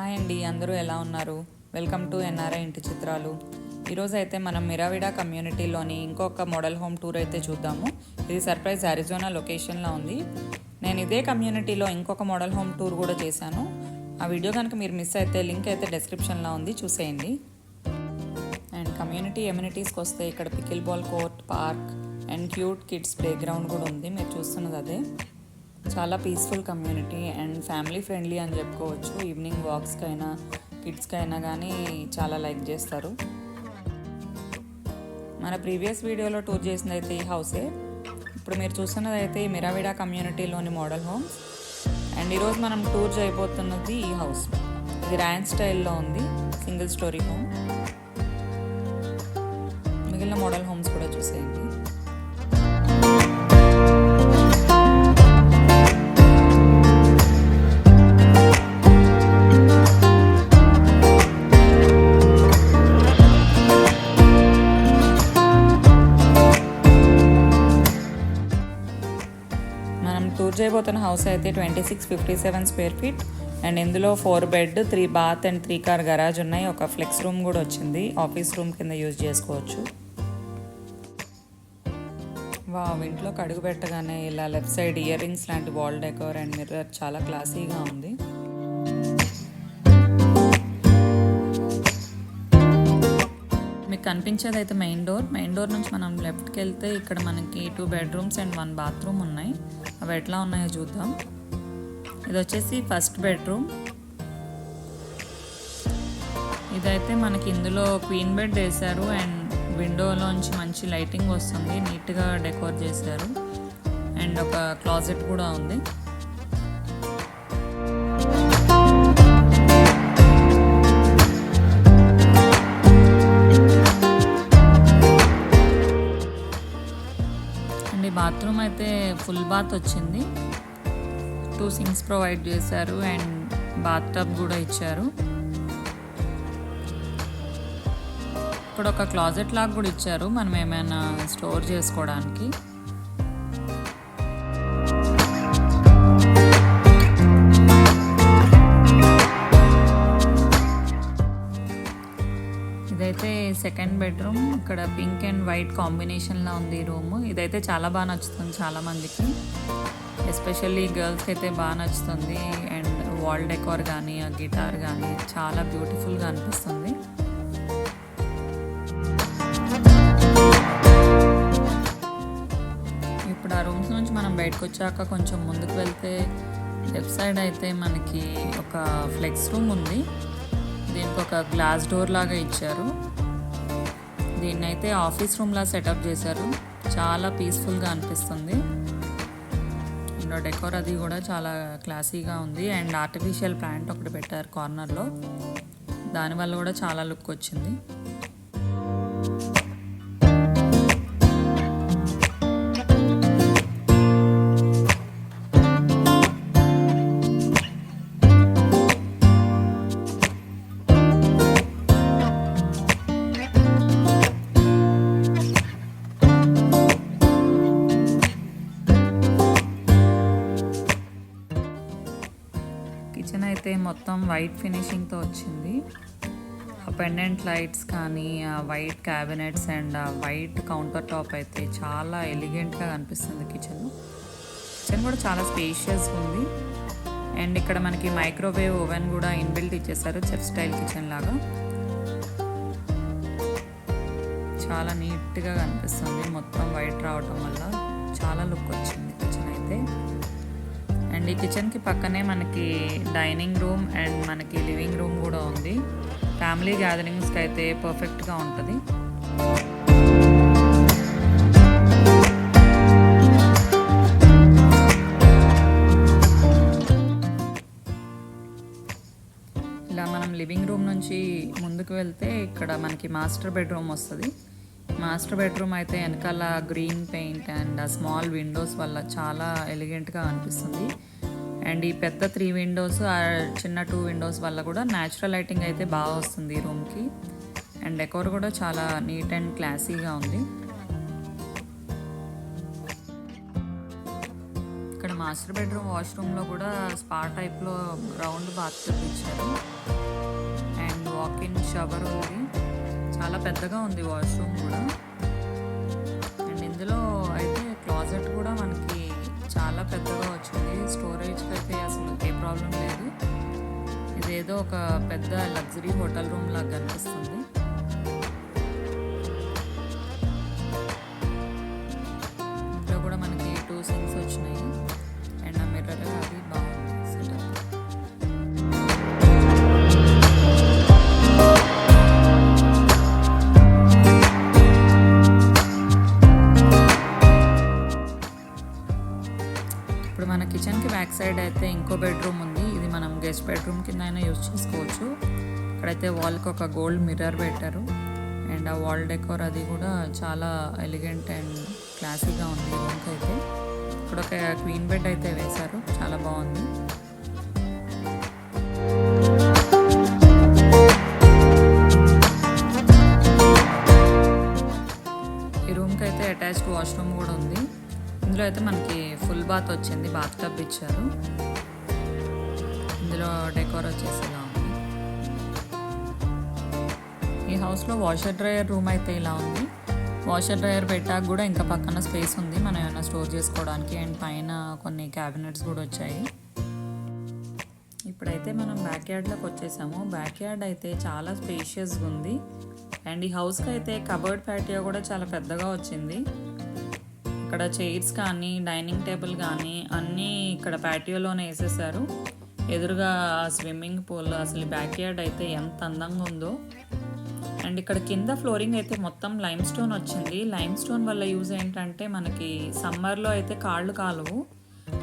Hi అండి అందరూ ఎలా ఉన్నారు? వెల్కమ్ టు ఎన్ఆర్ఐ ఇంటి చిత్రాలు. ఈరోజు అయితే మనం మిరావిడా కమ్యూనిటీలోని ఇంకొక మోడల్ హోమ్ టూర్ అయితే చూద్దాము. ఇది సర్ప్రైజ్ అరిజోనా లొకేషన్లో ఉంది. నేను ఇదే కమ్యూనిటీలో ఇంకొక మోడల్ హోమ్ టూర్ కూడా చేశాను. ఆ వీడియో కనుక మీరు మిస్ అయితే లింక్ అయితే డిస్క్రిప్షన్లో ఉంది చూసేయండి. అండ్ కమ్యూనిటీ ఎమ్యూనిటీస్కి వస్తే ఇక్కడ pickle ball court park and cute kids play ground కూడా ఉంది. మీరు చూస్తున్నది అదే. చాలా peaceful community and family friendly అని చెప్పుకోవచ్చు. ఈవినింగ్ వాక్స్కి అయినా కిడ్స్కి అయినా కానీ చాలా లైక్ చేస్తారు. మన ప్రీవియస్ వీడియోలో టూర్ చేసింది అయితే ఈ హౌసే ఇప్పుడు మీరు చూస్తున్నది అయితే ఈ మిరావిడా కమ్యూనిటీలోని మోడల్ హోమ్స్ అండ్ ఈరోజు మనం టూర్ చేయబోతున్నది ఈ హౌస్ ఇది ర్యాన్ స్టైల్లో ఉంది సింగిల్ స్టోరీ హోమ్ మిగిలిన మోడల్ హోమ్స్ కూడా చూసేయండి. టూర్ హౌస్ అయితే twenty six fifty seven square feet and ఇందులో four bed three bath and three car garage ఉన్నాయి. ఒక ఫ్లెక్స్ రూమ్ కూడా వచ్చింది. ఆఫీస్ రూమ్ కింద యూజ్ చేసుకోవచ్చు. వా ఇంట్లో కడుగు పెట్టగానే ఇలా లెఫ్ట్ సైడ్ ఇయర్ రింగ్స్ లాంటి వాల్ డెకోర్ అండ్ మిర్రర్ చాలా క్లాసీగా ఉంది. మీకు కనిపించేది అయితే మెయిన్ డోర్ మెయిన్ డోర్ నుంచి మనం లెఫ్ట్కి వెళ్తే ఇక్కడ మనకి two bedrooms and one bathroom ఉన్నాయి. అవి ఎట్లా ఉన్నాయో చూద్దాం. ఇది వచ్చేసి ఫస్ట్ బెడ్రూమ్ ఇదైతే మనకి ఇందులో క్వీన్ బెడ్ వేశారు అండ్ విండోలోంచి మంచి లైటింగ్ వస్తుంది. నీట్గా డెకోర్ చేశారు. అండ్ ఒక క్లాజెట్ కూడా ఉంది. అయితే ఫుల్ బాత్ వచ్చింది. టూ సింగ్స్ ప్రొవైడ్ చేశారు అండ్ బాత్ టబ్ కూడా ఇచ్చారు. ఇక్కడ ఒక క్లాజెట్ లాగా కూడా ఇచ్చారు. మనం ఏమైనా స్టోర్ చేసుకోవడానికి. సెకండ్ బెడ్రూమ్ ఇక్కడ పింక్ అండ్ వైట్ కాంబినేషన్లో ఉంది ఈ రూమ్ ఇదైతే చాలా బాగా నచ్చుతుంది చాలా మందికి ఎస్పెషల్లీ గర్ల్స్కి అయితే బాగా నచ్చుతుంది. అండ్ వాల్ డెకోర్ కానీ ఆ గిటార్ కానీ చాలా బ్యూటిఫుల్గా అనిపిస్తుంది. ఇప్పుడు ఆ రూమ్స్ నుంచి మనం బయటకు వచ్చాక కొంచెం ముందుకు వెళ్తే లెఫ్ట్ సైడ్ అయితే మనకి ఒక ఫ్లెక్స్ రూమ్ ఉంది. దీనికి ఒక గ్లాస్ డోర్ లాగా ఇచ్చారు. దీన్ని అయితే ఆఫీస్ రూమ్లా సెటప్ చేశారు. చాలా పీస్ఫుల్గా అనిపిస్తుంది. అండ్ డెకోర్ అది కూడా చాలా క్లాసీగా ఉంది. అండ్ ఆర్టిఫిషియల్ ప్లాంట్ ఒకటి పెట్టారు కార్నర్లో. దానివల్ల కూడా చాలా లుక్ వచ్చింది. అయితే మొత్తం వైట్ ఫినిషింగ్తో వచ్చింది. ఆ పెండెంట్ లైట్స్ కానీ ఆ వైట్ క్యాబినెట్స్ అండ్ ఆ వైట్ కౌంటర్ టాప్ అయితే చాలా ఎలిగెంట్గా కనిపిస్తుంది కిచెన్ కిచెన్ కూడా చాలా స్పేషియస్ ఉంది. అండ్ ఇక్కడ మనకి మైక్రోవేవ్ ఓవెన్ కూడా ఇన్బిల్ట్ ఇచ్చేసారు చెఫ్ స్టైల్ కిచెన్ లాగా. చాలా నీట్గా కనిపిస్తుంది. మొత్తం వైట్ రావటం వల్ల చాలా లుక్ వచ్చింది. అండ్ ఈ కిచెన్కి పక్కనే మనకి డైనింగ్ రూమ్ అండ్ మనకి లివింగ్ రూమ్ కూడా ఉంది. ఫ్యామిలీ గ్యాదరింగ్స్కి అయితే పర్ఫెక్ట్గా ఉంటుంది. ఇలా మనం లివింగ్ రూమ్ నుంచి ముందుకు వెళ్తే ఇక్కడ మనకి మాస్టర్ బెడ్రూమ్ వస్తుంది. మాస్టర్ బెడ్రూమ్ అయితే వెనకాల గ్రీన్ పెయింట్ అండ్ ఆ స్మాల్ విండోస్ వల్ల చాలా ఎలిగెంట్గా అనిపిస్తుంది. అండ్ ఈ పెద్ద త్రీ విండోస్ ఆ చిన్న టూ విండోస్ వల్ల కూడా న్యాచురల్ లైటింగ్ అయితే బాగా వస్తుంది ఈ రూమ్కి అండ్ డెకోర్ కూడా చాలా నీట్ అండ్ క్లాసీగా ఉంది. ఇక్కడ మాస్టర్ బెడ్రూమ్ వాష్రూమ్లో కూడా స్పా టైప్లో రౌండ్ బాత్ ఇచ్చారు అండ్ వాక్ ఇన్ షవర్ ఉంది. చాలా పెద్దగా ఉంది వాష్రూమ్ కూడా. అండ్ ఇందులో పెద్దగా వచ్చింది. స్టోరేజ్కి అయితే అసలు ఏ ప్రాబ్లం లేదు. ఇదేదో ఒక పెద్ద లగ్జరీ హోటల్ రూమ్ లాగా కనిపిస్తుంది. ఇంట్లో కూడా మనకి మన కిచెన్కి బ్యాక్ సైడ్ అయితే ఇంకో బెడ్రూమ్ ఉంది. ఇది మనం గెస్ట్ బెడ్రూమ్ కింద అయినా యూజ్ చేసుకోవచ్చు. ఇక్కడైతే వాల్కి ఒక గోల్డ్ మిర్రర్ పెట్టారు. అండ్ ఆ వాల్ డెకోర్ అది కూడా చాలా ఎలిగెంట్ అండ్ క్లాసీగా ఉంది రూమ్కి అయితే. ఇక్కడ ఒక క్వీన్ బెడ్ అయితే వేశారు. చాలా బాగుంది. ఈ రూమ్కి అయితే అటాచ్డ్ వాష్రూమ్ కూడా ఉంది. ఇందులో అయితే మనకి ఫుల్ బాత్ వచ్చింది బాత్ టబ్ ఇచ్చారు. ఇందులో డెకోర్ వచ్చేసి ఇలా ఉంది. ఈ హౌస్లో వాషర్ డ్రయర్ రూమ్ అయితే ఇలా ఉంది. వాషర్ డ్రయర్ పెట్టాక కూడా ఇంకా పక్కన స్పేస్ ఉంది మనం ఏమైనా స్టోర్ చేసుకోవడానికి. అండ్ పైన కొన్ని క్యాబినెట్స్ కూడా వచ్చాయి. ఇప్పుడైతే మనం బ్యాక్ యార్డ్లోకి వచ్చేసాము. బ్యాక్ యార్డ్ అయితే చాలా స్పేషియస్గా ఉంది. అండ్ ఈ హౌస్కి అయితే కబర్డ్ ప్యాటియో కూడా చాలా పెద్దగా వచ్చింది. ఇక్కడ చైర్స్ కానీ డైనింగ్ టేబుల్ కానీ అన్నీ ఇక్కడ ప్యాటియోలోనే వేసేసారు. ఎదురుగా స్విమ్మింగ్ పూల్ అసలు బ్యాక్ యార్డ్ అయితే ఎంత అందంగా ఉందో. అండ్ ఇక్కడ కింద ఫ్లోరింగ్ అయితే మొత్తం లైమ్ స్టోన్ వచ్చింది. లైమ్ స్టోన్ వల్ల యూజ్ ఏంటంటే మనకి సమ్మర్లో అయితే కాళ్ళు కాలవు.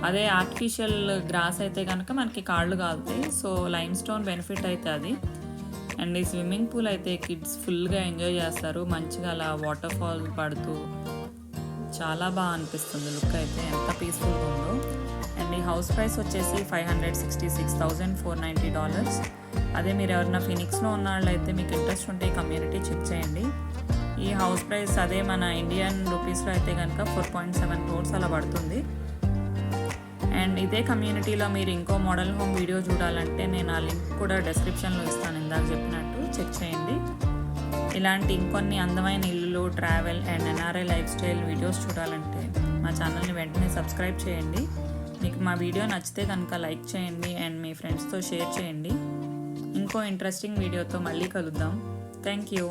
అదే ఆర్టిఫిషియల్ గ్రాస్ అయితే కనుక మనకి కాళ్ళు కాలుతాయి. సో లైమ్ స్టోన్ బెనిఫిట్ అయితే అది. అండ్ ఈ స్విమ్మింగ్ పూల్ అయితే కిడ్స్ ఫుల్గా ఎంజాయ్ చేస్తారు. మంచిగా అలా వాటర్ ఫాల్ పడుతూ చాలా బాగా అనిపిస్తుంది లుక్ అయితే. ఎంత పీస్ఫుల్గా ఉందో. అండ్ ఈ హౌస్ ప్రైస్ వచ్చేసి five hundred sixty six thousand four ninety dollars అదే మీరు ఎవరైనా ఫినిక్స్లో ఉన్న వాళ్ళైతే మీకు ఇంట్రెస్ట్ ఉంటే ఈ కమ్యూనిటీ చెక్ చేయండి. ఈ హౌస్ ప్రైస్ అదే మన ఇండియన్ రూపీస్లో అయితే కనుక ఫోర్ పాయింట్ సెవెన్ క్రోర్స్ అలా పడుతుంది. అండ్ ఇదే కమ్యూనిటీలో మీరు ఇంకో మోడల్ హోమ్ వీడియో చూడాలంటే నేను ఆ లింక్ కూడా డిస్క్రిప్షన్లో ఇస్తాను ఇందాక చెప్పినట్టు. చెక్ చేయండి. ఇలాంటి ఇంకొన్ని అందమైన ఇల్లులు travel and NRI life style videos చూడాలంటే మా ఛానల్ని వెంటనే సబ్స్క్రైబ్ చేయండి. మీకు మా వీడియో నచ్చితే కనుక లైక్ చేయండి అండ్ మీ ఫ్రెండ్స్తో షేర్ చేయండి. ఇంకో ఇంట్రెస్టింగ్ వీడియోతో మళ్ళీ కలుద్దాం. Thank you